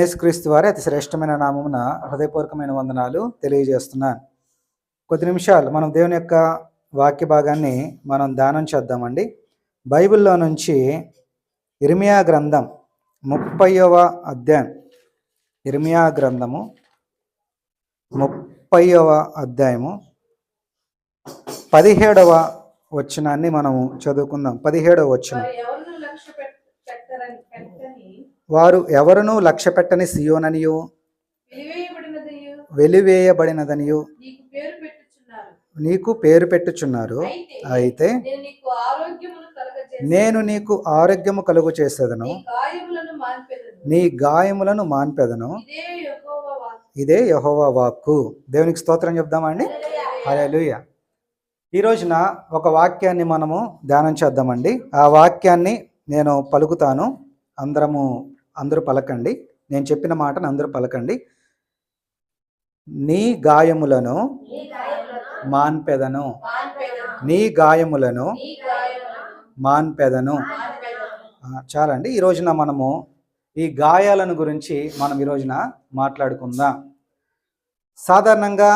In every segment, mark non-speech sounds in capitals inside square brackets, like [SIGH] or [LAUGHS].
యేసుక్రీస్తు వారి అతి శ్రేష్టమైన నామమున హృదయపూర్వకమైన వందనాలు తెలియజేస్తున్నాను కొద్ది నిమిషాలు మనం దేవుని యొక్క వాక్య భాగాన్ని మనం ధ్యానం చేద్దామండి. బైబిల్లో నుంచి ఇర్మియా గ్రంథం ముప్పైవ అధ్యాయం. ఇర్మియా గ్రంథము ముప్పైవ అధ్యాయము పదిహేడవ వచనాన్ని మనము చదువుకుందాం. పదిహేడవ వచనం వారు ఎవరిని లక్ష్య పెట్- పెట్టరని పెట్టని వారు ఎవరునూ లక్ష్య పెట్టని సియోననియు వెలివేయబడినదనియు. నీకు పేరు పెట్టుచున్నారు. అయితే నేను నీకు ఆరోగ్యము కలుగు చేసేదను నీ గాయములను మాన్పెదను. ఇదే యెహోవా వాక్కు. దేవునికి స్తోత్రం చెప్దామా అండి? హల్లెలూయా. ఈ రోజున ఒక వాక్యాన్ని మనము ధ్యానం చేద్దామండి. ఆ వాక్యాన్ని నేను పలుకుతాను. అందరము అందరూ పలకండి. నేను చెప్పిన మాటను అందరూ పలకండి. నీ గాయములను మాన్పెదను. నీ గాయములను మాన్పెదను. చాలండి. ఈ రోజున మనము ఈ గాయాలను గురించి మనం ఈ రోజున మాట్లాడుకుందాం. సాధారణంగా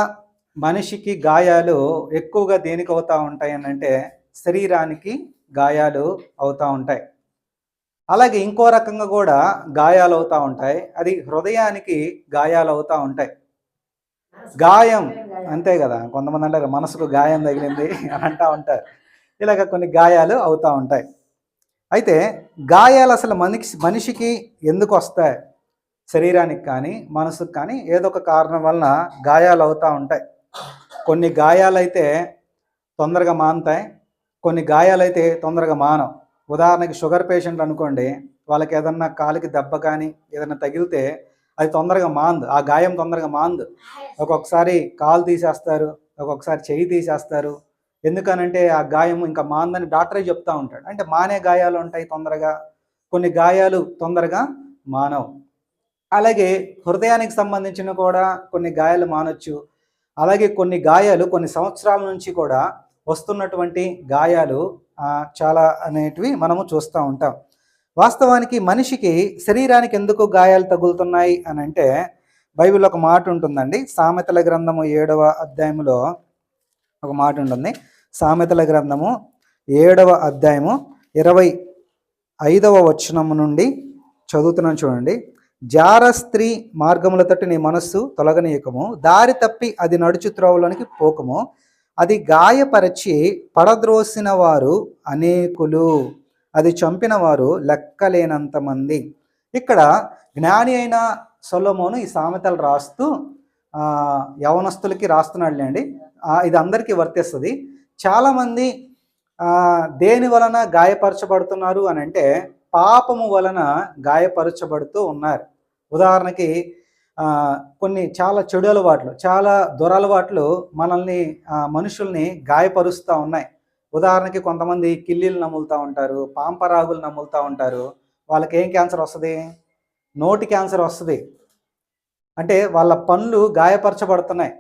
మనిషికి గాయాలు ఎక్కువగా దేనికి అవుతూ ఉంటాయి అంటే శరీరానికి గాయాలు అవుతూ ఉంటాయి. అలాగే ఇంకో రకంగా కూడా గాయాలు అవుతూ ఉంటాయి. అది హృదయానికి గాయాలు అవుతూ ఉంటాయి. గాయం అంతే కదా. కొంతమంది అంటారు మనసుకు గాయం తగిలింది అని అంటూ ఉంటారు. ఇలాగ కొన్ని గాయాలు అవుతూ ఉంటాయి. అయితే గాయాలు అసలు మనిషి మనిషికి ఎందుకు వస్తాయి? శరీరానికి కానీ మనసుకు కానీ ఏదో ఒక కారణం వలన గాయాలు అవుతూ ఉంటాయి. కొన్ని గాయాలైతే తొందరగా మానుతాయి. కొన్ని గాయాలైతే తొందరగా మానవు. ఉదాహరణకి షుగర్ పేషెంట్ అనుకోండి వాళ్ళకి ఏదన్నా కాలికి దెబ్బ కానీ ఏదన్నా తగిలితే అది తొందరగా మాందు ఆ గాయం తొందరగా మాందు. ఒక్కొక్కసారి కాలు తీసేస్తారు ఒక్కొక్కసారి చెయ్యి తీసేస్తారు. ఎందుకనంటే ఆ గాయం ఇంకా మాందని డాక్టరే చెప్తా ఉంటాడు. అంటే మానే గాయాలు ఉంటాయి తొందరగా కొన్ని గాయాలు తొందరగా మానవు. అలాగే హృదయానికి సంబంధించిన కూడా కొన్ని గాయాలు మానొచ్చు. అలాగే కొన్ని గాయాలు కొన్ని సంవత్సరాల నుంచి కూడా వస్తున్నటువంటి గాయాలు చాలా అనేటివి మనము చూస్తూ ఉంటాం. వాస్తవానికి మనిషికి శరీరానికి ఎందుకు గాయాలు తగులుతున్నాయి అని అంటే బైబిల్లో ఒక మాట ఉంటుందండి. సామెతల గ్రంథము ఏడవ అధ్యాయములో ఒక మాట ఉంటుంది. సామెతల గ్రంథము ఏడవ అధ్యాయము ఇరవై ఐదవ వచనము నుండి చదువుతున్నాను చూడండి. జార స్త్రీ మార్గముల తట్టు నీ మనస్సు తొలగనీయకము. దారి తప్పి అది నడుచు త్రోవలోనికి పోకము. అది గాయపరచి పడద్రోసిన వారు అనేకులు. అది చంపిన వారు లెక్కలేనంత మంది. ఇక్కడ జ్ఞాని అయిన సొలోమోను ఈ సామెతలు రాస్తూ యవనస్తులకి రాస్తున్నాడులేండి ఇది అందరికీ వర్తిస్తుంది. చాలామంది దేని వలన గాయపరచబడుతున్నారు అని అంటే పాపము వలన గాయపరచబడుతూ ఉన్నారు. ఉదాహరణకి కొన్ని చాలా చెడు అలవాట్లు చాలా దురలవాట్లు మనల్ని మనుషుల్ని గాయపరుస్తూ ఉన్నాయి. ఉదాహరణకి కొంతమంది కిల్లీలు నములుతూ ఉంటారు పాంపరాగులు నములుతూ ఉంటారు వాళ్ళకి ఏం క్యాన్సర్ వస్తుంది? నోటి క్యాన్సర్ వస్తుంది. అంటే వాళ్ళ పనులు గాయపరచబడుతున్నాయి.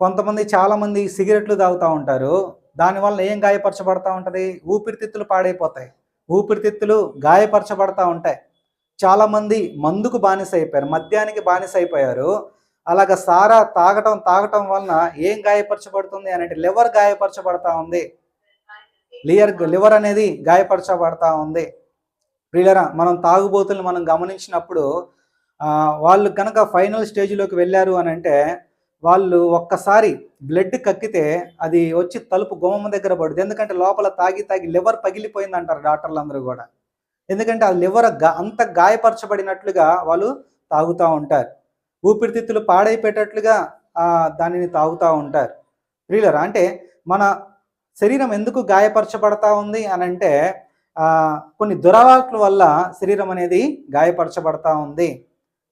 కొంతమంది చాలామంది సిగరెట్లు తాగుతూ ఉంటారు. దానివల్ల ఏం గాయపరచబడతా ఉంటుంది? ఊపిరితిత్తులు పాడైపోతాయి. ఊపిరితిత్తులు గాయపరచబడతా ఉంటాయి. చాలామంది మందుకు బానిస అయిపోయారు మద్యానికి బానిస అయిపోయారు అలాగ సారా తాగటం తాగటం వలన ఏం గాయపరచబడుతుంది అని అంటే లివర్ గాయపరచబడతా ఉంది. లియర్ లివర్ అనేది గాయపరచబడతా ఉంది. ప్రియులరా మనం తాగుబోతుల్ని మనం గమనించినప్పుడు వాళ్ళు కనుక ఫైనల్ స్టేజ్లోకి వెళ్ళారు అని అంటే వాళ్ళు ఒక్కసారి బ్లడ్ కక్కితే అది వచ్చి తలుపు గుమ్మం దగ్గర పడుతుంది. ఎందుకంటే లోపల తాగి తాగి లివర్ పగిలిపోయింది అంటారు డాక్టర్లు అందరూ కూడా. ఎందుకంటే ఆ లివర్ అంత గాయపరచబడినట్లుగా వాళ్ళు తాగుతూ ఉంటారు. ఊపిరితిత్తులు పాడైపోయేటట్లుగా దానిని తాగుతూ ఉంటారు. ప్రియులరా అంటే మన శరీరం ఎందుకు గాయపరచబడతా ఉంది అని అంటే కొన్ని దురవాట్ల వల్ల శరీరం అనేది గాయపరచబడతా ఉంది.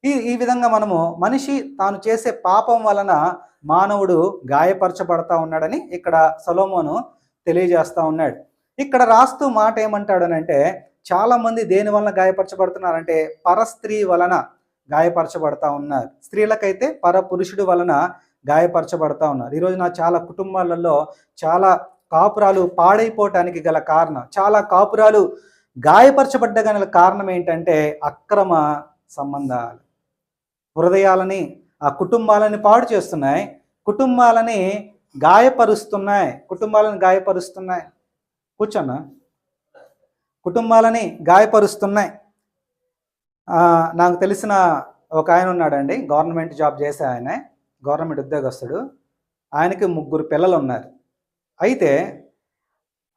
ఈ ఈ విధంగా మనము మనిషి తాను చేసే పాపం వలన మానవుడు గాయపరచబడతా ఉన్నాడని ఇక్కడ సొలోమోను తెలియజేస్తూ ఉన్నాడు. ఇక్కడ రాస్తూ మాట ఏమంటాడనంటే చాలామంది దేని వలన గాయపరచబడుతున్నారంటే పరస్త్రీ వలన గాయపరచబడతా ఉన్నారు. స్త్రీలకైతే పర పురుషుడి వలన గాయపరచబడతా ఉన్నారు. ఈరోజు నా చాలా కుటుంబాలలో చాలా కాపురాలు పాడైపోవటానికి గల కారణం చాలా కాపురాలు గాయపరచబడ్డ గల కారణం ఏంటంటే అక్రమ సంబంధాలు. హృదయాలని ఆ కుటుంబాలని పాడు చేస్తున్నాయి కుటుంబాలని గాయపరుస్తున్నాయి కుటుంబాలను గాయపరుస్తున్నాయి. కూర్చోన్నా కుటుంబాలని గాయపరుస్తున్నాయి. నాకు తెలిసిన ఒక ఆయన ఉన్నాడండి. గవర్నమెంట్ జాబ్ చేసే ఆయన. గవర్నమెంట్ ఉద్యోగస్తుడు. ఆయనకి ముగ్గురు పిల్లలు ఉన్నారు. అయితే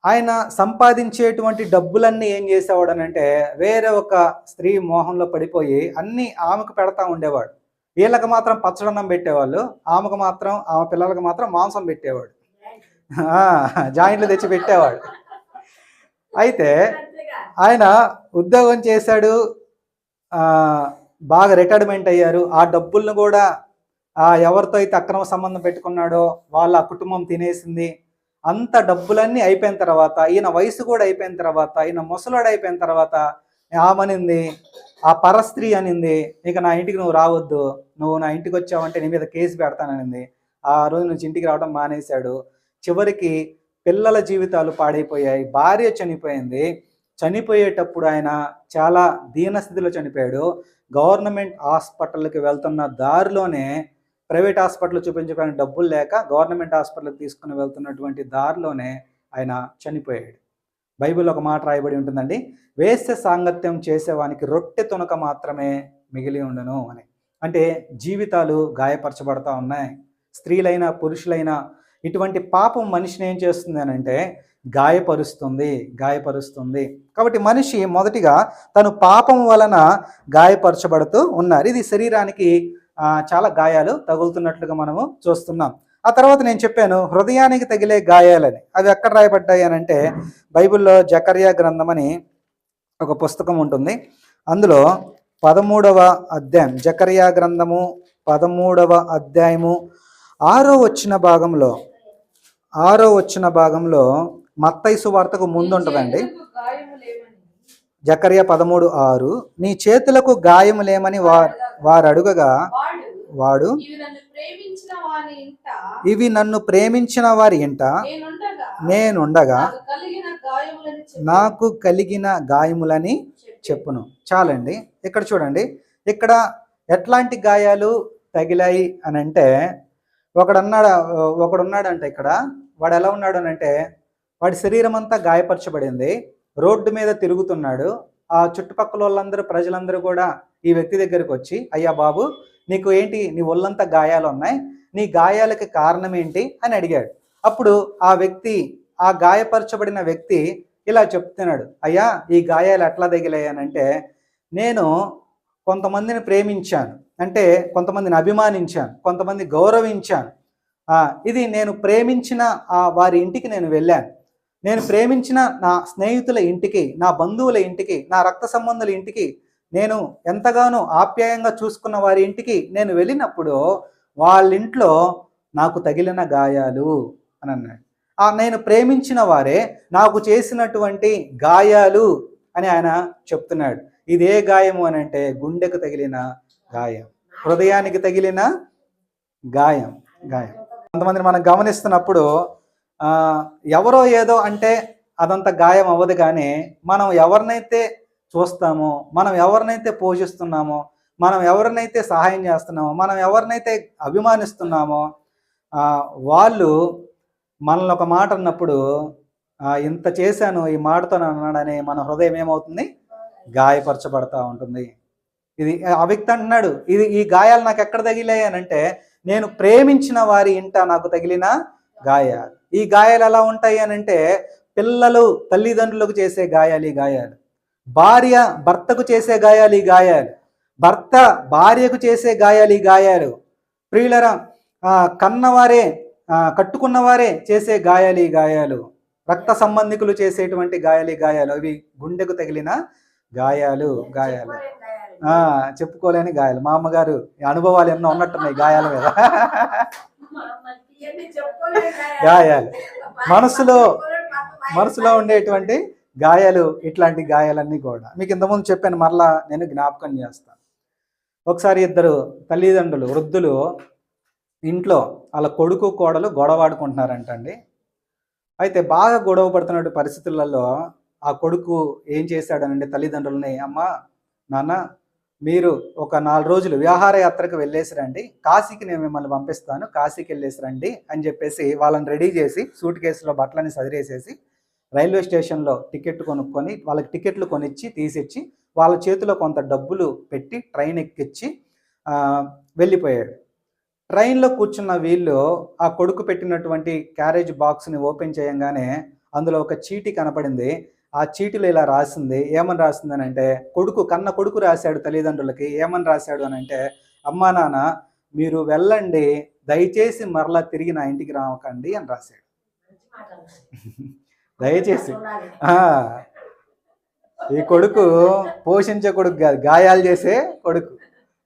ఆయన సంపాదించేటువంటి డబ్బులన్నీ ఏం చేసేవాడు అంటే వేరే ఒక స్త్రీ మోహంలో పడిపోయి అన్నీ ఆమెకు పెడతా ఉండేవాడు. వీళ్ళకి మాత్రం పచ్చడన్నం పెట్టేవాళ్ళు. ఆమెకు మాత్రం ఆమె పిల్లలకు మాత్రం మాంసం పెట్టేవాడు. జాయింట్లు తెచ్చి పెట్టేవాడు. అయితే ఆయన ఉద్యోగం చేశాడు బాగా రిటైర్మెంట్ అయ్యారు. ఆ డబ్బులను కూడా ఆ ఎవరితో అయితే అక్రమ సంబంధం పెట్టుకున్నాడో వాళ్ళ కుటుంబం తినేసింది. అంత డబ్బులన్నీ అయిపోయిన తర్వాత ఈయన వయసు కూడా అయిపోయిన తర్వాత ఈయన ముసలాడు అయిపోయిన తర్వాత ఆమనింది ఆ పరస్త్రీ అనింది ఇక నా ఇంటికి నువ్వు రావద్దు నువ్వు నా ఇంటికి వచ్చావంటే నీ మీద కేసు పెడతాననింది. ఆ రోజు నుంచి ఇంటికి రావడం మానేశాడు. చివరికి పిల్లల జీవితాలు పాడైపోయాయి. భార్య చనిపోయింది. చనిపోయేటప్పుడు ఆయన చాలా దీనస్థితిలో చనిపోయాడు. గవర్నమెంట్ హాస్పిటల్కి వెళ్తున్న దారిలోనే ప్రైవేట్ హాస్పిటల్ చూపించుకోవడానికి డబ్బులు లేక గవర్నమెంట్ హాస్పిటల్కి తీసుకుని వెళ్తున్నటువంటి దారిలోనే ఆయన చనిపోయాడు. బైబిల్ ఒక మాట రాయబడి ఉంటుందండి వేస్య సాంగత్యం చేసేవానికి రొట్టె తునక మాత్రమే మిగిలి ఉండను అని. అంటే జీవితాలు గాయపరచబడతా ఉన్నాయి. స్త్రీలైనా పురుషులైనా ఇటువంటి పాపం మనిషిని ఏం చేస్తుంది అని అంటే గాయపరుస్తుంది గాయపరుస్తుంది. కాబట్టి మనిషి మొదటిగా తను పాపం వలన గాయపరచబడుతూ ఉన్నారు. ఇది శరీరానికి చాలా గాయాలు తగులుతున్నట్లుగా మనము చూస్తున్నాం. ఆ తర్వాత నేను చెప్పాను హృదయానికి తగిలే గాయాలని. అవి ఎక్కడ రాయబడ్డాయి అని అంటే బైబిల్లో జకర్యా గ్రంథం అని ఒక పుస్తకం ఉంటుంది. అందులో పదమూడవ అధ్యాయం జకర్యా గ్రంథము పదమూడవ అధ్యాయము ఆరో వచ్చిన భాగంలో ఆరో వచ్చిన భాగంలో మత్తైసు వార్తకు ముందు ఉంటుందండి జకర్య పదమూడు ఆరు నీ చేతులకు గాయములేమని వారు వారు అడుగగా వాడు. ఇవి నన్ను ప్రేమించిన వారి ఇంట. నేనుండగా నాకు కలిగిన గాయములని చెప్పును. చాలండి. ఇక్కడ చూడండి. ఇక్కడ ఎట్లాంటి గాయాలు తగిలాయి అని అంటే ఒకడున్నాడు ఒకడున్నాడంట ఇక్కడ. వాడు ఎలా ఉన్నాడు అని అంటే వాడి శరీరం అంతా గాయపరచబడింది. రోడ్డు మీద తిరుగుతున్నాడు. ఆ చుట్టుపక్కల వాళ్ళందరూ ప్రజలందరూ కూడా ఈ వ్యక్తి దగ్గరికి వచ్చి అయ్యా బాబు నీకు ఏంటి? నీ ఒళ్ళంతా గాయాలు ఉన్నాయి. నీ గాయాలకి కారణం ఏంటి? అని అడిగాడు. అప్పుడు ఆ వ్యక్తి ఆ గాయపరచబడిన వ్యక్తి ఇలా చెప్తున్నాడు. అయ్యా ఈ గాయాలు ఎట్లా తగిలాయనంటే నేను కొంతమందిని ప్రేమించాను. అంటే కొంతమందిని అభిమానించాను. కొంతమంది గౌరవించాను. ఇది నేను ప్రేమించిన ఆ వారి ఇంటికి నేను వెళ్ళాను. నేను ప్రేమించిన నా స్నేహితుల ఇంటికి నా బంధువుల ఇంటికి నా రక్త సంబంధుల ఇంటికి నేను ఎంతగానో ఆప్యాయంగా చూసుకున్న వారి ఇంటికి నేను వెళ్ళినప్పుడు వాళ్ళ ఇంట్లో నాకు తగిలిన గాయాలు అని అన్నాడు. ఆ నేను ప్రేమించిన వారే నాకు చేసినటువంటి గాయాలు అని ఆయన చెప్తున్నాడు. ఇదే గాయము అని అంటే గుండెకు తగిలిన గాయం హృదయానికి తగిలిన గాయం గాయం. కొంతమంది మనం గమనిస్తున్నప్పుడు ఎవరో ఏదో అంటే అదంత గాయం అవ్వదు కానీ మనం ఎవరినైతే చూస్తామో మనం ఎవరినైతే పోషిస్తున్నామో మనం ఎవరినైతే సహాయం చేస్తున్నామో మనం ఎవరినైతే అభిమానిస్తున్నామో వాళ్ళు మనల్ని ఒక మాట అన్నప్పుడు ఇంత చేశాను ఈ మాటతో అన్నాడని మన హృదయం ఏమవుతుంది? గాయపరచబడతా ఉంటుంది. ఇది ఆ వ్యక్తి అంటున్నాడు ఇది ఈ గాయాలు నాకు ఎక్కడ తగిలాయి అని అంటే నేను ప్రేమించిన వారి ఇంట నాకు తగిలిన గాయాలు. ఈ గాయాలు ఎలా ఉంటాయి అని అంటే పిల్లలు తల్లిదండ్రులకు చేసే గాయాలు ఈ గాయాలు. భార్య భర్తకు చేసే గాయాలు ఈ గాయాలు. భర్త భార్యకు చేసే గాయాలు ఈ గాయాలు. ప్రియులరా ఆ, కన్నవారే కట్టుకున్నవారే చేసే గాయాలు ఈ గాయాలు. రక్త సంబంధికులు చేసేటువంటి గాయాలు గాయాలు. అవి గుండెకు తగిలిన గాయాలు గాయాలు. ఆ చెప్పుకోలేని గాయాలు. మా అమ్మగారు ఈ అనుభవాలు ఎన్నో ఉన్నట్టున్నాయి గాయాల మీద. [LAUGHS] గాయాలు. మనసులో మనసులో ఉండేటువంటి గాయాలు ఇట్లాంటి గాయాలన్నీ కూడా. మీకు ఇంతకుముందు చెప్పాను మరలా నేను జ్ఞాపకం చేస్తాను. ఒకసారి ఇద్దరు తల్లిదండ్రులు వృద్ధులు ఇంట్లో వాళ్ళ కొడుకు కోడలు గొడవాడుకుంటున్నారంటండి అయితే బాగా గొడవ పడుతున్న పరిస్థితులలో ఆ కొడుకు ఏం చేశాడనంటే తల్లిదండ్రులని అమ్మ నాన్న మీరు ఒక నాలుగు రోజులు విహారయాత్రకు వెళ్ళేసి రండి. కాశీకి నేను మిమ్మల్ని పంపిస్తాను. కాశీకి వెళ్ళేసి రండి అని చెప్పేసి వాళ్ళని రెడీ చేసి సూట్ కేసులో బట్టలని సదిరేసేసి రైల్వే స్టేషన్లో టికెట్ కొనుక్కొని వాళ్ళకి టికెట్లు కొనిచ్చి తీసిచ్చి వాళ్ళ చేతిలో కొంత డబ్బులు పెట్టి ట్రైన్ ఎక్కిచ్చి వెళ్ళిపోయాడు. ట్రైన్లో కూర్చున్న వీళ్ళు ఆ కొడుకు పెట్టినటువంటి క్యారేజ్ బాక్స్ని ఓపెన్ చేయంగానే అందులో ఒక చీటీ కనపడింది. ఆ చీటీలో ఇలా రాసింది ఏమని రాసింది అని అంటే కొడుకు కన్న కొడుకు రాశాడు తల్లిదండ్రులకి ఏమని రాశాడు అని అంటే అమ్మా నాన్న మీరు వెళ్ళండి దయచేసి మరలా తిరిగి నా ఇంటికి రావకండి అని రాశాడు. దయచేసి. ఈ కొడుకు పోషించే కొడుకు కాదు గాయాలు చేసే కొడుకు.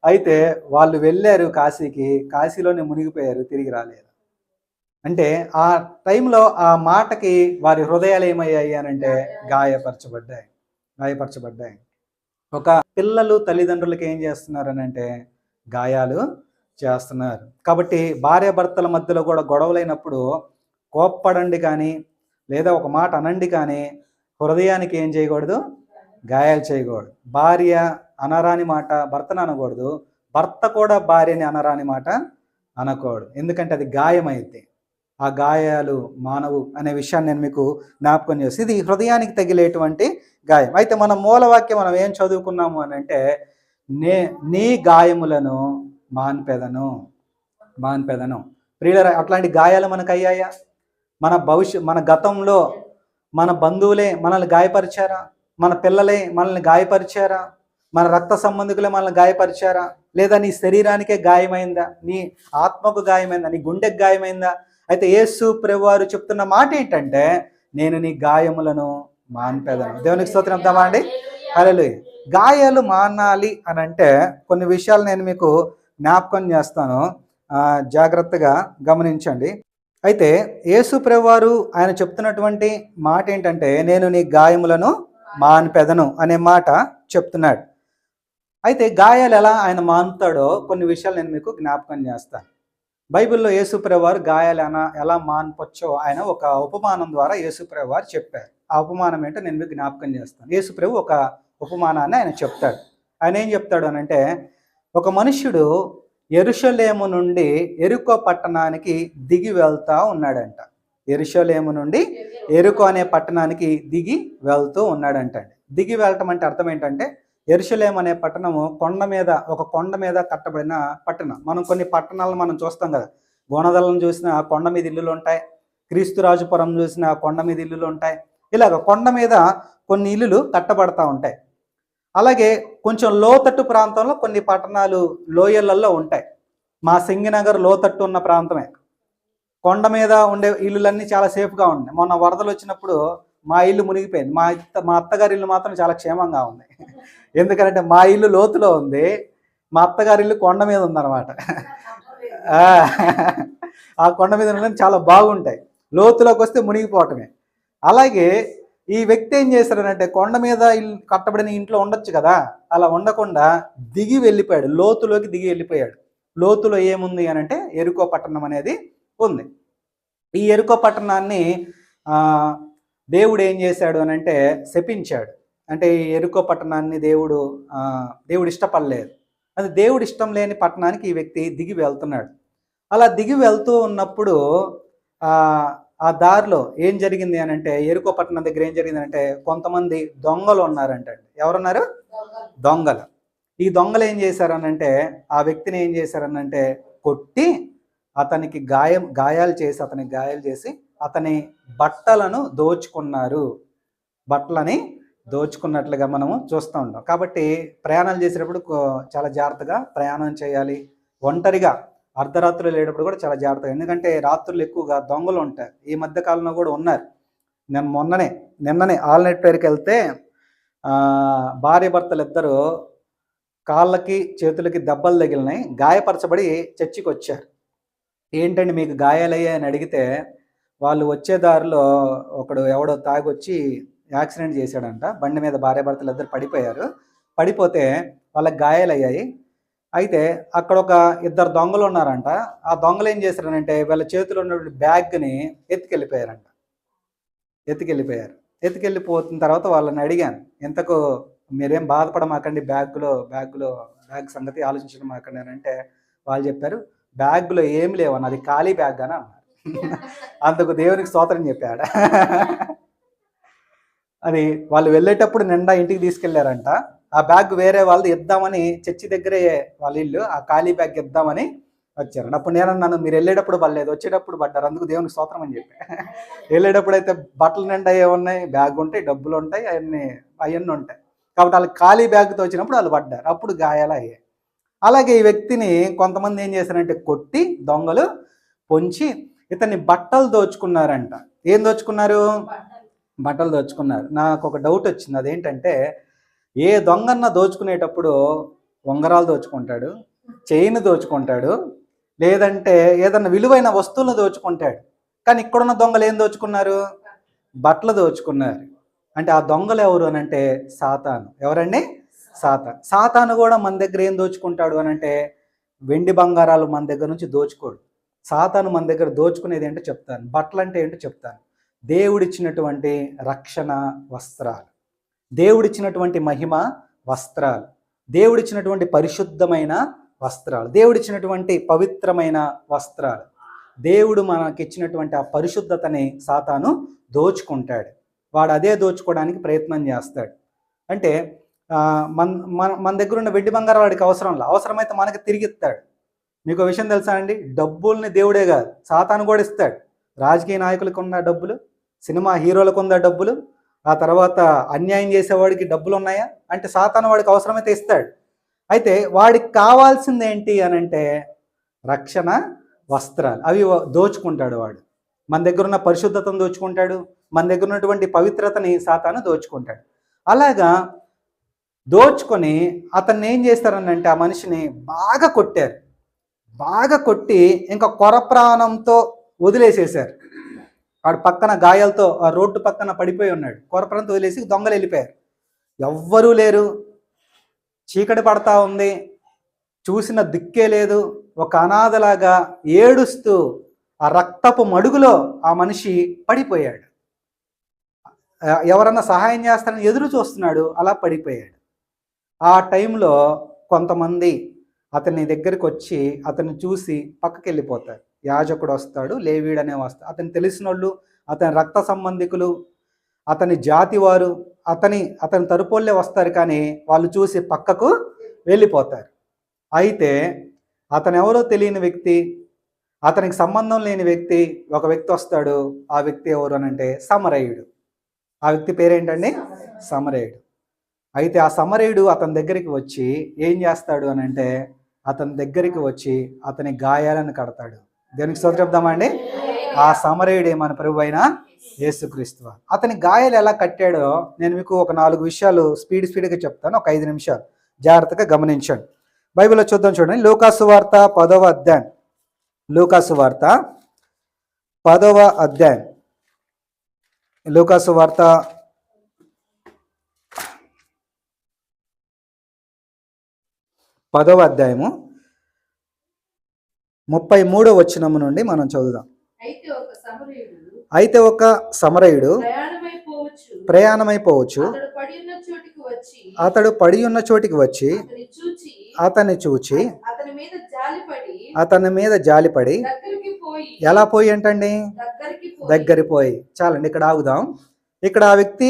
అయితే వాళ్ళు వెళ్ళారు కాశీకి కాశీలోనే మునిగిపోయారు తిరిగి రాలేరు అంటే ఆ టైంలో ఆ మాటకి వారి హృదయాలు ఏమయ్యాయి అని అంటే గాయపరచబడ్డాయి. గాయపరచబడ్డాయి. ఒక పిల్లలు తల్లిదండ్రులకి ఏం చేస్తున్నారు అని అంటే గాయాలు చేస్తున్నారు. కాబట్టి భార్యాభర్తల మధ్యలో కూడా గొడవలైనప్పుడు కోప్పడండి కానీ లేదా ఒక మాట అనండి కానీ హృదయానికి ఏం చేయకూడదు? గాయాలు చేయకూడదు. భార్య అనరాని మాట భర్తను అనకూడదు. భర్త కూడా భార్యని అనరాని మాట అనకూడదు. ఎందుకంటే అది గాయమైంది ఆ గాయాలు మానవు అనే విషయాన్ని నేను మీకు జ్ఞాపకం చేసి ఇది హృదయానికి తగిలేటువంటి గాయం. అయితే మన మూలవాక్యం మనం ఏం చదువుకున్నాము అని అంటే నే నీ గాయములను మాన్పెదను మాన్పెదను. ప్రియుల అట్లాంటి గాయాలు మనకు అయ్యాయా మన భవిష్యత్ మన గతంలో మన బంధువులే మనల్ని గాయపరిచారా? మన పిల్లలే మనల్ని గాయపరిచారా? మన రక్త సంబంధికులే మనల్ని గాయపరిచారా? లేదా నీ శరీరానికే గాయమైందా? నీ ఆత్మకు గాయమైందా? నీ గుండెకు గాయమైందా? అయితే యేసు ప్రభువారు చెప్తున్న మాట ఏంటంటే నేను నీ గాయములను మాన్పేదను. దేవునికి స్తోత్రం చెప్తామా అండి? హలో గాయాలు మానాలి అని అంటే కొన్ని విషయాలు నేను మీకు జ్ఞాపకం చేస్తాను. ఆ, జాగ్రత్తగా గమనించండి. అయితే యేసు ప్రభువారు ఆయన చెప్తున్నటువంటి మాట ఏంటంటే నేను నీ గాయములను మాన్పెదను అనే మాట చెప్తున్నాడు. అయితే గాయాలు ఎలా ఆయన మానుతాడో కొన్ని విషయాలు నేను మీకు జ్ఞాపకం చేస్తాను. బైబిల్లో యేసుప్రవారు గాయాలు ఎలా ఎలా మాన్పొచ్చో ఆయన ఒక ఉపమానం ద్వారా యేసుప్రవారు చెప్పారు. ఆ ఉపమానం ఏంటో నేను మీకు జ్ఞాపకం చేస్తాను. యేసుప్రభు ఒక ఉపమానాన్ని ఆయన చెప్తాడు. ఆయన ఏం చెప్తాడు అని అంటే ఒక మనుష్యుడు ఎరుషలేము నుండి ఎరుకో పట్టణానికి దిగి వెళ్తా ఉన్నాడంట. ఎరుషలేము నుండి ఎరుకో అనే పట్టణానికి దిగి వెళ్తూ ఉన్నాడంట. దిగి వెళ్ళటం అంటే అర్థం ఏంటంటే ఎరుషలేం అనే పట్టణము కొండ మీద ఒక కొండ మీద కట్టబడిన పట్టణం. మనం కొన్ని పట్టణాలను మనం చూస్తాం కదా. గోనదలను చూసిన కొండ మీద ఇల్లులు ఉంటాయి. క్రీస్తురాజుపురం చూసిన కొండ మీద ఇల్లులు ఉంటాయి. ఇలాగ కొండ మీద కొన్ని ఇల్లులు కట్టబడతా ఉంటాయి. అలాగే కొంచెం లోతట్టు ప్రాంతంలో కొన్ని పట్టణాలు లోయలలో ఉంటాయి. మా సింగినగర్ లోతట్టు ఉన్న ప్రాంతమే. కొండ మీద ఉండే ఇల్లులన్నీ చాలా సేఫ్గా ఉన్నాయి. మొన్న వరదలు వచ్చినప్పుడు మా ఇల్లు మునిగిపోయింది. మా మా అత్తగారి ఇల్లు మాత్రం చాలా క్షేమంగా ఉంది. ఎందుకంటే మా ఇల్లు లోతులో ఉంది. మా అత్తగారి ఇల్లు కొండ మీద ఉందన్నమాట. ఆ, ఆ కొండ మీద ఉండడం చాలా బాగుంటాయి. లోతులోకి వస్తే మునిగిపోవటమే. అలాగే ఈ వ్యక్తి ఏం చేశాడనంటే కొండ మీద ఇల్లు కట్టబడిన ఇంట్లో ఉండొచ్చు కదా అలా ఉండకుండా దిగి వెళ్ళిపోయాడు. లోతులోకి దిగి వెళ్ళిపోయాడు. లోతులో ఏముంది అని అంటే ఎరుకో పట్టణం అనేది ఉంది. ఈ ఎరుకో పట్టణాన్ని దేవుడు ఏం చేశాడు అని అంటే శపించాడు. అంటే ఎరుకో పట్టణాన్ని దేవుడు దేవుడు ఇష్టపడలేదు. అది దేవుడు ఇష్టం లేని పట్టణానికి ఈ వ్యక్తి దిగి వెళ్తున్నాడు. అలా దిగి వెళ్తూ ఉన్నప్పుడు ఆ దారిలో ఏం జరిగింది అని అంటే ఎరుకో పట్టణం దగ్గర ఏం జరిగింది అంటే కొంతమంది దొంగలు ఉన్నారంట ఎవరున్నారు? దొంగలు. ఈ దొంగలు ఏం చేశారనంటే ఆ వ్యక్తిని ఏం చేశారనంటే కొట్టి అతనికి గాయం గాయాలు చేసి అతనికి గాయాలు చేసి అతని బట్టలను దోచుకున్నారు. బట్టలని దోచుకున్నట్లుగా మనము చూస్తూ ఉంటాం. కాబట్టి ప్రయాణాలు చేసేటప్పుడు చాలా జాగ్రత్తగా ప్రయాణం చేయాలి. ఒంటరిగా అర్ధరాత్రులు లేనప్పుడు కూడా చాలా జాగ్రత్తగా. ఎందుకంటే రాత్రులు ఎక్కువగా దొంగలు ఉంటారు ఈ మధ్య కాలంలో కూడా ఉన్నారు. నేను మొన్ననే నిన్ననే ఆల్నెట్ పేరుకి వెళ్తే భార్య భర్తలు ఇద్దరు కాళ్ళకి చేతులకి దెబ్బలు తగిలినాయి. గాయపరచబడి చర్చికి వచ్చారు. ఏంటండి మీకు గాయాలయ్యాయి అని అడిగితే వాళ్ళు వచ్చే దారిలో ఒకడు ఎవడో తాగొచ్చి యాక్సిడెంట్ చేశాడంట. బండి మీద భార్య భర్తలు ఇద్దరు పడిపోయారు. పడిపోతే వాళ్ళకి గాయాలయ్యాయి. అయితే అక్కడ ఒక ఇద్దరు దొంగలు ఉన్నారంట. ఆ దొంగలు ఏం చేశారంటే వీళ్ళ చేతిలో ఉన్నటువంటి బ్యాగ్ని ఎత్తుకెళ్ళిపోయారంట. ఎత్తుకెళ్ళిపోయారు. ఎత్తుకెళ్ళిపోతున్న తర్వాత వాళ్ళని అడిగాను ఇంతకు మీరేం బాధపడమాకండి? బ్యాగ్లో బ్యాగ్లో బ్యాగ్ సంగతి ఆలోచించడం మాకండి అంటే వాళ్ళు చెప్పారు బ్యాగ్లో ఏం లేవన్న అది ఖాళీ బ్యాగ్ అని అన్నారు. [LAUGHS] అందుకు దేవునికి స్తోత్రం చెప్పాడు. అది వాళ్ళు వెళ్ళేటప్పుడు నిండా ఇంటికి తీసుకెళ్ళారంట. ఆ బ్యాగ్ వేరే వాళ్ళది ఇద్దామని చర్చి దగ్గరే వాళ్ళ ఇల్లు ఆ ఖాళీ బ్యాగ్ ఇద్దామని వచ్చారు అప్పుడు నేను నన్ను మీరు వెళ్ళేటప్పుడు పడలేదు వచ్చేటప్పుడు పడ్డారు అందుకు దేవునికి స్తోత్రం అని చెప్పి. వెళ్ళేటప్పుడు అయితే బట్టలు నిండా ఏమున్నాయి బ్యాగ్ ఉంటాయి డబ్బులు ఉంటాయి అవన్నీ అవన్నీ ఉంటాయి. కాబట్టి వాళ్ళు ఖాళీ బ్యాగ్తో వచ్చినప్పుడు వాళ్ళు పడ్డారు. అప్పుడు గాయాలు అయ్యాయి. అలాగే ఈ వ్యక్తిని కొంతమంది ఏం చేశారంటే కొట్టి దొంగలు పొంచి ఇతన్ని బట్టలు దోచుకున్నారంట. ఏం దోచుకున్నారు? బట్టలు దోచుకున్నారు. నాకు ఒక డౌట్ వచ్చింది. అదేంటంటే ఏ దొంగన్న దోచుకునేటప్పుడు ఉంగరాలు దోచుకుంటాడు చైన్ దోచుకుంటాడు లేదంటే ఏదన్నా విలువైన వస్తువులను దోచుకుంటాడు. కానీ ఇక్కడున్న దొంగలు ఏం దోచుకున్నారు? బట్టలు దోచుకున్నారు. అంటే ఆ దొంగలు ఎవరు అని అంటే సాతాను. ఎవరండి? సాతాన్. సాతాను కూడా మన దగ్గర ఏం దోచుకుంటాడు అని అంటే వెండి బంగారాలు మన దగ్గర నుంచి దోచుకోడు. సాతాను మన దగ్గర దోచుకునేది ఏంటో చెప్తాను. బట్టలు అంటే ఏంటో చెప్తాను. దేవుడిచ్చినటువంటి రక్షణ వస్త్రాలు. దేవుడిచ్చినటువంటి మహిమ వస్త్రాలు. దేవుడిచ్చినటువంటి పరిశుద్ధమైన వస్త్రాలు. దేవుడిచ్చినటువంటి పవిత్రమైన వస్త్రాలు. దేవుడు మనకిచ్చినటువంటి ఆ పరిశుద్ధతని సాతాను దోచుకుంటాడు. వాడు అదే దోచుకోవడానికి ప్రయత్నం చేస్తాడు. అంటే మన మన మన దగ్గర ఉన్న వెండి బంగారం వాడికి అవసరం లేదు. అవసరమైతే మనకి తిరిగి ఇస్తాడు. మీకు విషయం తెలుసా అండి? డబ్బుల్ని దేవుడే కాదు సాతాను కూడా ఇస్తాడు. రాజకీయ నాయకులకు ఉన్న డబ్బులు సినిమా హీరోలకు ఉందా డబ్బులు? ఆ తర్వాత అన్యాయం చేసేవాడికి డబ్బులు ఉన్నాయా? అంటే సాతాను వాడికి అవసరమైతే ఇస్తాడు. అయితే వాడికి కావాల్సింది ఏంటి అని అంటే రక్షణ వస్త్రాలు. అవి దోచుకుంటాడు వాడు. మన దగ్గర ఉన్న పరిశుద్ధతను దోచుకుంటాడు. మన దగ్గర ఉన్నటువంటి పవిత్రతని సాతాను దోచుకుంటాడు. అలాగా దోచుకొని అతన్ని ఏం చేస్తారనంటే ఆ మనిషిని బాగా కొట్టారు. బాగా కొట్టి ఇంకా కొర ప్రాణంతో వదిలేసేశారు. వాడు పక్కన గాయాలతో ఆ రోడ్డు పక్కన పడిపోయి ఉన్నాడు. కొర వదిలేసి దొంగలు వెళ్ళిపోయారు. ఎవ్వరూ లేరు. చీకటి పడతా ఉంది. చూసిన దిక్కే లేదు. ఒక అనాథలాగా ఏడుస్తూ ఆ రక్తపు మడుగులో ఆ మనిషి పడిపోయాడు. ఎవరన్నా సహాయం చేస్తారని ఎదురు చూస్తున్నాడు. అలా పడిపోయాడు. ఆ టైంలో కొంతమంది అతని దగ్గరికి వచ్చి అతన్ని చూసి పక్కకి వెళ్ళిపోతారు యాజకుడు వస్తాడు లేవీడనే వస్తాడు అతని తెలిసిన వాళ్ళు అతని రక్త సంబంధికులు అతని జాతి వారు అతని అతని తరుపోళ్ళే వస్తారు కానీ వాళ్ళు చూసి పక్కకు వెళ్ళిపోతారు. అయితే అతను ఎవరో తెలియని వ్యక్తి అతనికి సంబంధం లేని వ్యక్తి ఒక వ్యక్తి వస్తాడు. ఆ వ్యక్తి ఎవరు అని అంటే సమరయుడు. ఆ వ్యక్తి పేరేంటండి? సమరయుడు. అయితే ఆ సమరయుడు అతని దగ్గరికి వచ్చి ఏం చేస్తాడు అని అంటే అతని దగ్గరికి వచ్చి అతని గాయాలను కడతాడు. దేనికి స్తోత్రం చెప్దామండి? ఆ సమరయుడే మన ప్రభు అయిన యేసుక్రీస్తు. అతని గాయాలు ఎలా కట్టాడో నేను మీకు ఒక నాలుగు విషయాలు స్పీడ్ స్పీడ్గా చెప్తాను. ఒక ఐదు నిమిషాలు. జాగ్రత్తగా గమనించండి. బైబిల్లో చూద్దాం చూడండి. లోకాసు వార్త పదవ అధ్యాయం. లోకాసు వార్త పదవ అధ్యాయం. లోకాసు వార్త పదవ అధ్యాయము. ముప్పై మూడో వచనము నుండి మనం చదువుదాం. అయితే ఒక సమరయుడు ప్రయాణమైపోవచ్చు అతడు పడి ఉన్న చోటికి వచ్చి అతన్ని చూచి అతని మీద జాలిపడి ఎలా పోయి ఏంటండి దగ్గరికి పోయి దగ్గరి పోయి. చాలండి ఇక్కడ ఆగుదాం. ఇక్కడ ఆ వ్యక్తి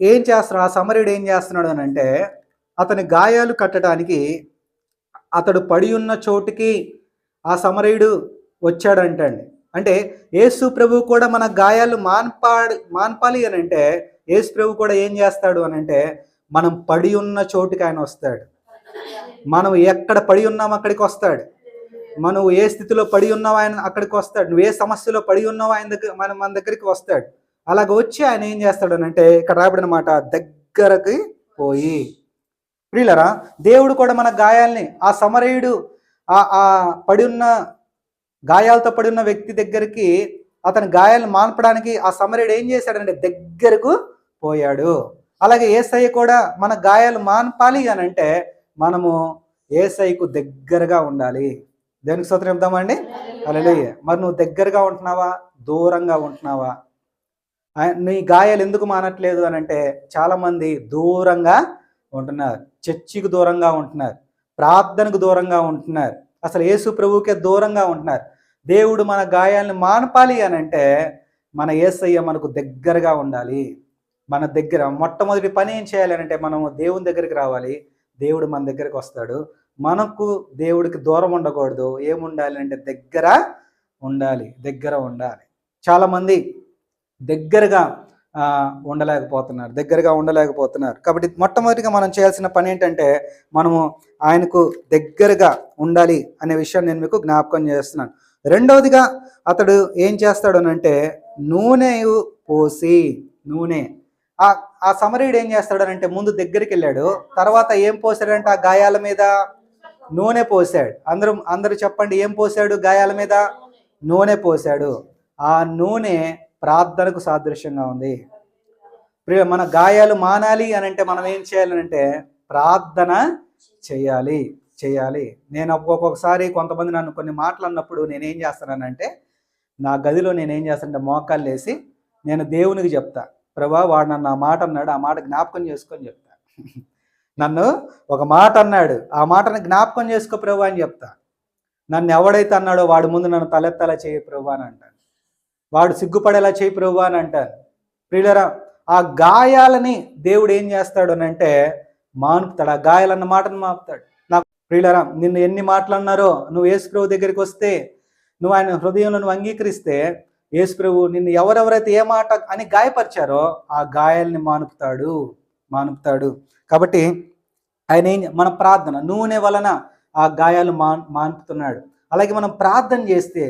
ఏం చేస్తున్నాడు ఆ సమరుడు ఏం చేస్తున్నాడు అని అంటే అతని గాయాలు కట్టడానికి అతడు పడి ఉన్న చోటుకి ఆ సమరయుడు వచ్చాడంటండి. అంటే యేసు ప్రభు కూడా మన గాయాలు మాన్పాడు మాన్పాలి అని అంటే యేసు ప్రభు కూడా ఏం చేస్తాడు అని అంటే మనం పడి ఉన్న చోటుకి ఆయన వస్తాడు. మనం ఎక్కడ పడి ఉన్నాం అక్కడికి వస్తాడు. మనం ఏ స్థితిలో పడి ఉన్నావు ఆయన అక్కడికి వస్తాడు. నువ్వు ఏ సమస్యలో పడి ఉన్నావు ఆయన దగ్గర మన మన దగ్గరికి వస్తాడు. అలాగ వచ్చి ఆయన ఏం చేస్తాడు అని అంటే ఇక్కడ రాబడిన మాట దగ్గరకి పోయి. ప్రియులరా దేవుడు కూడా మన గాయాల్ని ఆ సమరయుడు ఆ పడి ఉన్న గాయాలతో పడి ఉన్న వ్యక్తి దగ్గరికి అతని గాయాలను మాన్పడానికి ఆ సమరయుడు ఏం చేశాడంటే దగ్గరకు పోయాడు. అలాగే ఏసయ్య కూడా మన గాయాలు మాన్పాలి అని అంటే మనము ఏసైకు దగ్గరగా ఉండాలి. దేనికి సూత్రం చెప్దామండి. అలా మరి నువ్వు దగ్గరగా ఉంటున్నావా? దూరంగా ఉంటున్నావా? నీ గాయాలు ఎందుకు మానట్లేదు అని అంటే చాలామంది దూరంగా ఉంటున్నారు. చర్చికి దూరంగా ఉంటున్నారు. ప్రార్థనకు దూరంగా ఉంటున్నారు. అసలు యేసు ప్రభువుకే దూరంగా ఉంటున్నారు. దేవుడు మన గాయాలను మానపాలి అని అంటే మన యేసయ్య మనకు దగ్గరగా ఉండాలి. మన దగ్గర మొట్టమొదటి పని ఏం చేయాలి అని అంటే మనం దేవుని దగ్గరికి రావాలి. దేవుడు మన దగ్గరికి వస్తాడు. మనకు దేవుడికి దూరం ఉండకూడదు. ఏముండాలి అంటే దగ్గర ఉండాలి. దగ్గర ఉండాలి. చాలామంది దగ్గరగా ఉండలేకపోతున్నారు దగ్గరగా ఉండలేకపోతున్నారు. కాబట్టి మొట్టమొదటిగా మనం చేయాల్సిన పని ఏంటంటే మనము ఆయనకు దగ్గరగా ఉండాలి అనే విషయాన్ని నేను మీకు జ్ఞాపకం చేస్తున్నాను. రెండవదిగా అతడు ఏం చేస్తాడు అంటే నూనె పోసి నూనె. ఆ ఆ సమరీయుడు ఏం చేస్తాడు ముందు దగ్గరికి వెళ్ళాడు తర్వాత ఏం పోసాడంటే ఆ గాయాల మీద? నూనె పోసాడు. అందరూ అందరూ చెప్పండి ఏం పోసాడు గాయాల మీద? నూనె పోసాడు. ఆ నూనె ప్రార్థనకు సాదృశ్యంగా ఉంది. ప్రియ మన గాయాలు మానాలి అని అంటే మనం ఏం చేయాలంటే ప్రార్థన చేయాలి చేయాలి. నేను ఒక్కొక్కసారి కొంతమంది నన్ను కొన్ని మాటలు అన్నప్పుడు నేనేం చేస్తానంటే నా గదిలో నేనేం చేస్తానంటే మోకాళ్ళు వేసి నేను దేవునికి చెప్తా. ప్రభా వాడు నన్ను ఆ మాట అన్నాడు ఆ మాట జ్ఞాపకం చేసుకొని చెప్తా. నన్ను ఒక మాట అన్నాడు ఆ మాటను జ్ఞాపకం చేసుకో ప్రభా అని చెప్తా. నన్ను ఎవడైతే అన్నాడో వాడి ముందు నన్ను తలెత్తలా చేయి ప్రభా అని అంటాను వాడు సిగ్గుపడేలా చేయి ప్రభు అని అంటారు. ప్రియులరా ఆ గాయాలని దేవుడు ఏం చేస్తాడు అని అంటే మానుపుతాడు. ఆ గాయాలన్న మాటను మాపుతాడు. నాకు ప్రియులరా నిన్ను ఎన్ని మాటలు అన్నారో నువ్వు యేసుప్రభు దగ్గరికి వస్తే నువ్వు ఆయన హృదయంలో నువ్వు అంగీకరిస్తే యేసుప్రభు నిన్ను ఎవరెవరైతే ఏ మాట అని గాయపరిచారో ఆ గాయాలని మానుపుతాడు మానుపుతాడు. కాబట్టి ఆయన ఏం మన ప్రార్థన నూనె వలన ఆ గాయాలు మా మాన్పుతున్నాడు. అలాగే మనం ప్రార్థన చేస్తే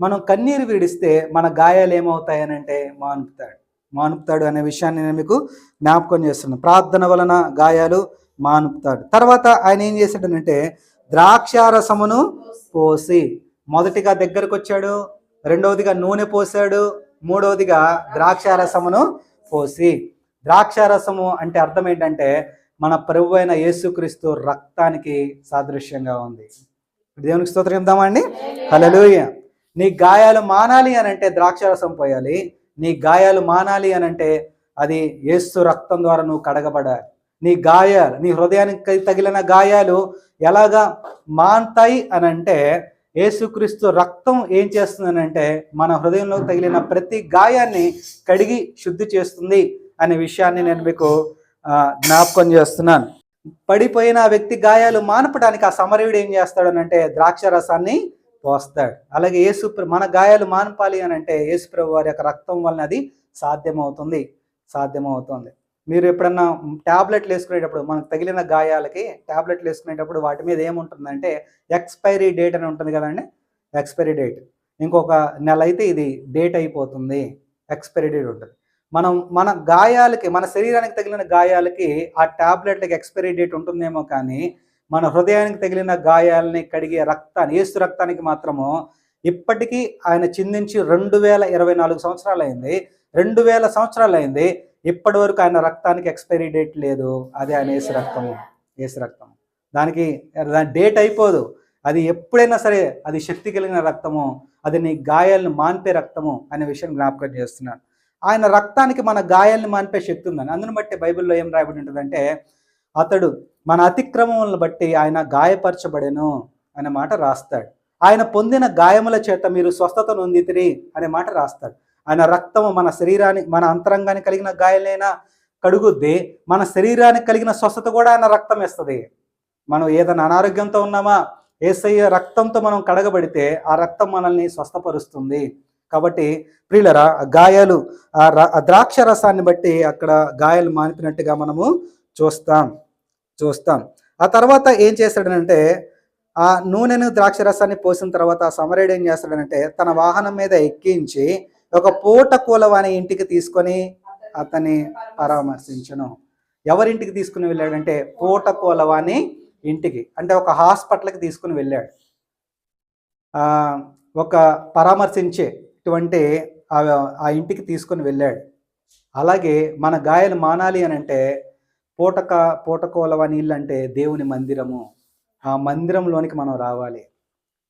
మనం కన్నీరు విడిస్తే మన గాయాలు ఏమవుతాయని అంటే మానుపుతాడు. మానుపుతాడు అనే విషయాన్ని నేను మీకు జ్ఞాపకం చేస్తున్నాను. ప్రార్థన వలన గాయాలు మానుపుతాడు. తర్వాత ఆయన ఏం చేశాడనంటే ద్రాక్షారసమును పోసి మొదటిగా దగ్గరకు వచ్చాడు రెండవదిగా నూనె పోసాడు మూడవదిగా ద్రాక్షారసమును పోసి. ద్రాక్షారసము అంటే అర్థం ఏంటంటే మన ప్రభు అయిన యేసుక్రీస్తు రక్తానికి సాదృశ్యంగా ఉంది. దేవునికి స్తోత్రం చెప్దామా అండి? హల్లెలూయ. నీ గాయాలు మానాలి అని అంటే ద్రాక్షారసం పోయాలి. నీ గాయాలు మానాలి అని అంటే అది ఏసు రక్తం ద్వారా నువ్వు కడగబడాలి. నీ గాయాలు నీ హృదయానికి తగిలిన గాయాలు ఎలాగా మాంతాయి అని అంటే ఏసుక్రీస్తు రక్తం ఏం చేస్తుంది అంటే మన హృదయంలో తగిలిన ప్రతి గాయాన్ని కడిగి శుద్ధి చేస్తుంది అనే విషయాన్ని నేను మీకు జ్ఞాపకం చేస్తున్నాను. పడిపోయిన వ్యక్తి గాయాలు మానపడానికి ఆ సమరయుడు ఏం చేస్తాడు అని అంటే ద్రాక్ష రసాన్ని పోస్తాడు. అలాగే యేసు మన గాయాలు మానపాలి అని అంటే యేసు ప్రభు వారి యొక్క రక్తం వలన అది సాధ్యమవుతుంది. సాధ్యమవుతుంది. మీరు ఎప్పుడన్నా ట్యాబ్లెట్లు వేసుకునేటప్పుడు మనకు తగిలిన గాయాలకి ట్యాబ్లెట్లు వేసుకునేటప్పుడు వాటి మీద ఏముంటుందంటే ఎక్స్పైరీ డేట్ అని ఉంటుంది కదండి? Expiry date. ఇంకొక నెల అయితే ఇది డేట్ అయిపోతుంది. ఎక్స్పైరీ డేట్ ఉంటుంది. మనం మన గాయాలకి మన శరీరానికి తగిలిన గాయాలకి ఆ ట్యాబ్లెట్లకి ఎక్స్పైరీ డేట్ ఉంటుందేమో కానీ మన హృదయానికి తగిలిన గాయాలని కడిగే రక్తాన్ని ఏసు రక్తానికి మాత్రము ఇప్పటికీ ఆయన చిందించి రెండు వేల ఇరవై నాలుగు సంవత్సరాలు అయింది రెండు వేల సంవత్సరాలు అయింది ఇప్పటి వరకు ఆయన రక్తానికి ఎక్స్పైరీ డేట్ లేదు. అది ఆయన ఏసు రక్తము. ఏసు రక్తము. దానికి దాని డేట్ అయిపోదు. అది ఎప్పుడైనా సరే అది శక్తి కలిగిన రక్తము అది నీ గాయాలను మాన్పే రక్తము అనే విషయం జ్ఞాపకం చేస్తున్నాను. ఆయన రక్తానికి మన గాయాలను మాన్పే శక్తి ఉందని. అందును బట్టి బైబిల్లో ఏం రాయబడి ఉంటుందంటే అతడు మన అతిక్రమములను బట్టి ఆయన గాయపరచబడెను అనే మాట రాస్తాడు. ఆయన పొందిన గాయముల చేత మీరు స్వస్థత నొందితిరి అనే మాట రాస్తాడు. ఆయన రక్తము మన శరీరానికి మన అంతరంగానికి కలిగిన గాయాలైనా కడుగుద్ది. మన శరీరానికి కలిగిన స్వస్థత కూడా ఆయన రక్తం ఇస్తుంది మనం ఏదైనా అనారోగ్యంతో ఉన్నామా? ఏసయ్య రక్తంతో మనం కడగబడితే ఆ రక్తం మనల్ని స్వస్థపరుస్తుంది. కాబట్టి ప్రియులరా గాయాలు ఆ ర- ఆ ద్రాక్ష రసాన్ని బట్టి అక్కడ గాయాలు మానిపినట్టుగా మనము చూస్తాం. చూస్తాం. ఆ తర్వాత ఏం చేస్తాడనంటే ఆ నూనెను ద్రాక్ష రసాన్ని పోసిన తర్వాత ఆ సమరేడు ఏం చేస్తాడనంటే తన వాహనం మీద ఎక్కించి ఒక పూట కూలవాని ఇంటికి తీసుకొని అతన్ని పరామర్శించను. ఎవరింటికి తీసుకుని వెళ్ళాడంటే పూట కూలవాని ఇంటికి అంటే ఒక హాస్పిటల్కి తీసుకుని వెళ్ళాడు. ఒక పరామర్శించేటువంటి ఆ ఆ ఇంటికి తీసుకొని వెళ్ళాడు. అలాగే మన గాయాలు మానాలి అని అంటే పూటక పూటకోలవ నీళ్ళు అంటే దేవుని మందిరము. ఆ మందిరంలోనికి మనం రావాలి.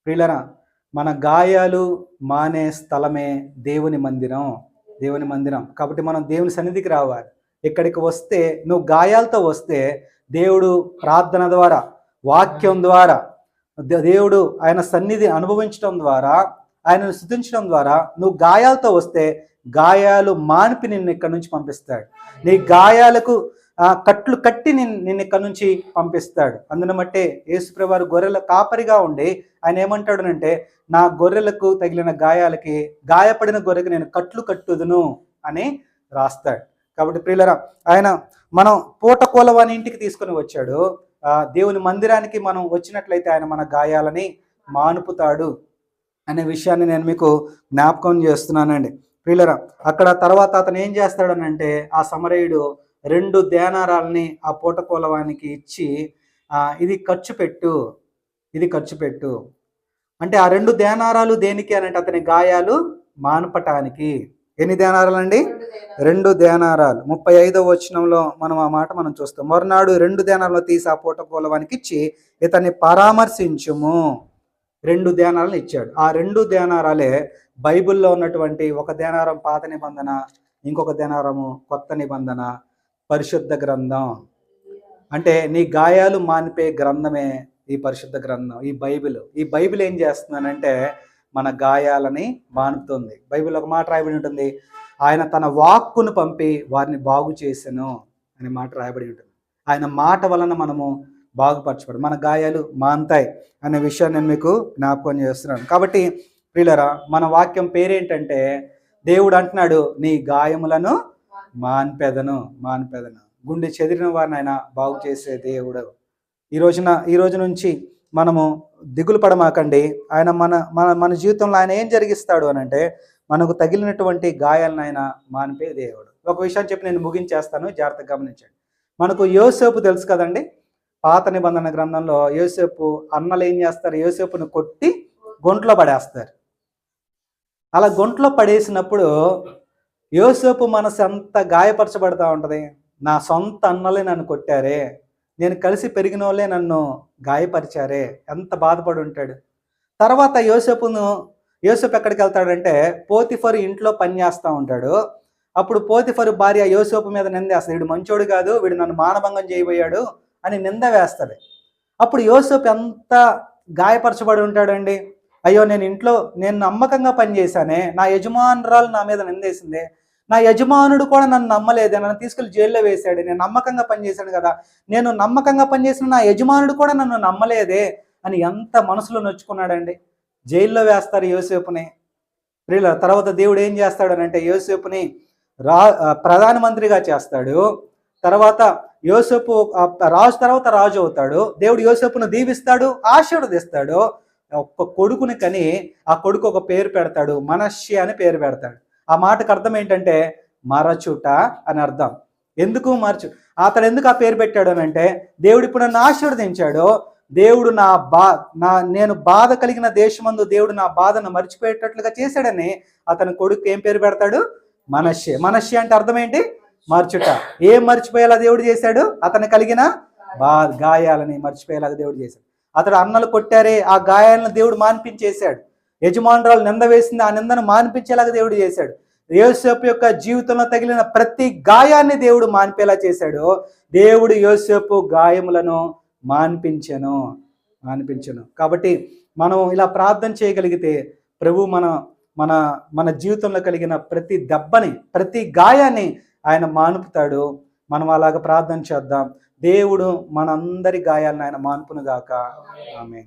ప్రియులరా మన గాయాలు మానే స్థలమే దేవుని మందిరం. దేవుని మందిరం. కాబట్టి మనం దేవుని సన్నిధికి రావాలి. ఇక్కడికి వస్తే నువ్వు గాయాలతో వస్తే దేవుడు ప్రార్థన ద్వారా వాక్యం ద్వారా దే- దేవుడు ఆయన సన్నిధి అనుభవించడం ద్వారా ఆయనను స్థుతించడం ద్వారా నువ్వు గాయాలతో వస్తే గాయాలు మానిపి నిన్ను ఇక్కడి నుంచి పంపిస్తాడు. నీ గాయాలకు కట్లు కట్టి నిన్ను ఇక్కడ నుంచి పంపిస్తాడు. అందుని బట్టే యేసుప్రవారు గొర్రెల కాపరిగా ఉండి ఆయన ఏమంటాడునంటే నా గొర్రెలకు తగిలిన గాయాలకి గాయపడిన గొర్రెకి నేను కట్లు కట్టుదును అని రాస్తాడు. కాబట్టి ప్రియులరా ఆయన మనం పూటకోలవాని ఇంటికి తీసుకొని వచ్చాడు. ఆ, దేవుని మందిరానికి మనం వచ్చినట్లయితే ఆయన మన గాయాలని మానుపుతాడు అనే విషయాన్ని నేను మీకు జ్ఞాపకం చేస్తున్నానండి. ప్రియులరా అక్కడ తర్వాత అతను ఏం చేస్తాడనంటే ఆ సమరయుడు రెండు దేనారాలని ఆ పూటకోలవానికి ఇచ్చి ఇది ఖర్చు పెట్టు ఇది ఖర్చు పెట్టు. అంటే ఆ రెండు దేనారాలు దేనికి అని అంటే అతని గాయాలు మానపటానికి. ఎన్ని దేనారాలండి రెండు దేనారాలు ముప్పై ఐదవ వచనంలో మనం ఆ మాట మనం చూస్తాం. మరునాడు రెండు దేనారాలు తీసి ఆ పూట కోలవానికి ఇచ్చి ఇతన్ని పరామర్శించుము. రెండు దేనాలను ఇచ్చాడు. ఆ రెండు దేనారాలే బైబిల్లో ఉన్నటువంటి ఒక దేనారం పాత నిబంధన ఇంకొక దేనారము కొత్త నిబంధన పరిశుద్ధ గ్రంథం. అంటే నీ గాయాలు మానిపే గ్రంథమే ఈ పరిశుద్ధ గ్రంథం ఈ బైబిల్. ఈ బైబిల్ ఏం చేస్తుందనంటే మన గాయాలని మానుపుతుంది బైబిల్ ఒక మాట రాయబడి ఉంటుంది ఆయన తన వాక్కును పంపి వారిని బాగు చేసెను అనే మాట రాయబడి ఉంటుంది. ఆయన మాట వలన మనము బాగుపరచబడు మన గాయాలు మాంతాయి అనే విషయాన్ని నేను మీకు జ్ఞాపకం చేస్తున్నాను. కాబట్టి ప్రియులరా మన వాక్యం పేరేంటంటే దేవుడు అంటున్నాడు నీ గాయములను మాన్పెదను మాన్పెదను. గుండె చెదిరిన వారిని ఆయన బాగు చేసే దేవుడు. ఈ రోజున ఈ రోజు నుంచి మనము దిగులు పడమాకండి. ఆయన మన మన మన జీవితంలో ఆయన ఏం జరిగిస్తాడు అని అంటే మనకు తగిలినటువంటి గాయాలను ఆయన మానిపే దేవుడు. ఒక విషయం చెప్పి నేను ముగించేస్తాను. జాగ్రత్తగా గమనించండి. మనకు యోసేపు తెలుసు కదండి? పాత నిబంధన గ్రంథంలో యోసేపు అన్నలు ఏం చేస్తారు? యోసేపును కొట్టి గొంట్లో పడేస్తారు. అలా గొంట్లో పడేసినప్పుడు యోసేపు మనసు ఎంత గాయపరచబడతా ఉంటుంది? నా సొంత అన్నలే నన్ను కొట్టారే. నేను కలిసి పెరిగిన వాళ్ళే నన్ను గాయపరిచారే. ఎంత బాధపడి ఉంటాడు. తర్వాత యోసేపును యోసేపు ఎక్కడికి వెళ్తాడంటే పోతిఫరు ఇంట్లో పని చేస్తూ ఉంటాడు. అప్పుడు పోతిఫరు భార్య యోసేపు మీద నిందేస్తాడు వీడు మంచోడు కాదు వీడు నన్ను మానభంగం చేయబోయాడు అని నింద వేస్తాడు అప్పుడు యోసేపు ఎంత గాయపరచబడి ఉంటాడండి? అయ్యో నేను ఇంట్లో నేను నమ్మకంగా పనిచేశానే నా యజమానురాలు నా మీద నిందేసింది నా యజమానుడు కూడా నన్ను నమ్మలేదే నన్ను తీసుకెళ్ళి జైల్లో వేశాడు నేను నమ్మకంగా పనిచేశాను కదా నేను నమ్మకంగా పనిచేసిన నా యజమానుడు కూడా నన్ను నమ్మలేదే అని ఎంత మనసులో నొచ్చుకున్నాడండి. జైల్లో వేస్తారు యోసేపుని. ప్రియుల తర్వాత దేవుడు ఏం చేస్తాడు అని అంటే యోసేపుని రా ప్రధానమంత్రిగా చేస్తాడు. తర్వాత యోసేపు రాజు తర్వాత రాజు అవుతాడు. దేవుడు యోసేపును దీవిస్తాడు ఆశీర్వదిస్తాడు. ఒక్క కొడుకుని కని ఆ కొడుకు ఒక పేరు పెడతాడు మనష్య అని పేరు పెడతాడు. ఆ మాటకు అర్థం ఏంటంటే మరచుట అని అర్థం. ఎందుకు మరచు? అతడు ఎందుకు ఆ పేరు పెట్టాడు అని అంటే దేవుడు ఇప్పుడు నన్ను ఆశీర్వదించాడు. దేవుడు నా బా నా నేను బాధ కలిగిన దేశమందు దేవుడు నా బాధను మర్చిపోయేటట్లుగా చేశాడని అతని కొడుకు ఏం పేరు పెడతాడు? మనష్య. మనష్య అంటే అర్థం ఏంటి? మర్చుట. ఏం మర్చిపోయేలా దేవుడు చేశాడు? అతను కలిగిన బా గాయాలని మర్చిపోయేలాగా దేవుడు చేశాడు. అతడు అన్నలు కొట్టారే ఆ గాయాలను దేవుడు మాన్పించేశాడు. యజమానురాలు నింద వేసింది ఆ నిందను మాన్పించేలాగా దేవుడు చేశాడు. యోసేపు యొక్క జీవితంలో తగిలిన ప్రతి గాయాన్ని దేవుడు మాన్పేలా చేశాడు. దేవుడు యోసేపు గాయములను మాన్పించెను మాన్పించను. కాబట్టి మనం ఇలా ప్రార్థన చేయగలిగితే ప్రభు మన మన మన జీవితంలో కలిగిన ప్రతి దెబ్బని ప్రతి గాయాన్ని ఆయన మానుపుతాడు. మనం అలాగ ప్రార్థన చేద్దాం. దేవుడు మనందరి గాయాలను ఆయన మాన్పును గాక. ఆమె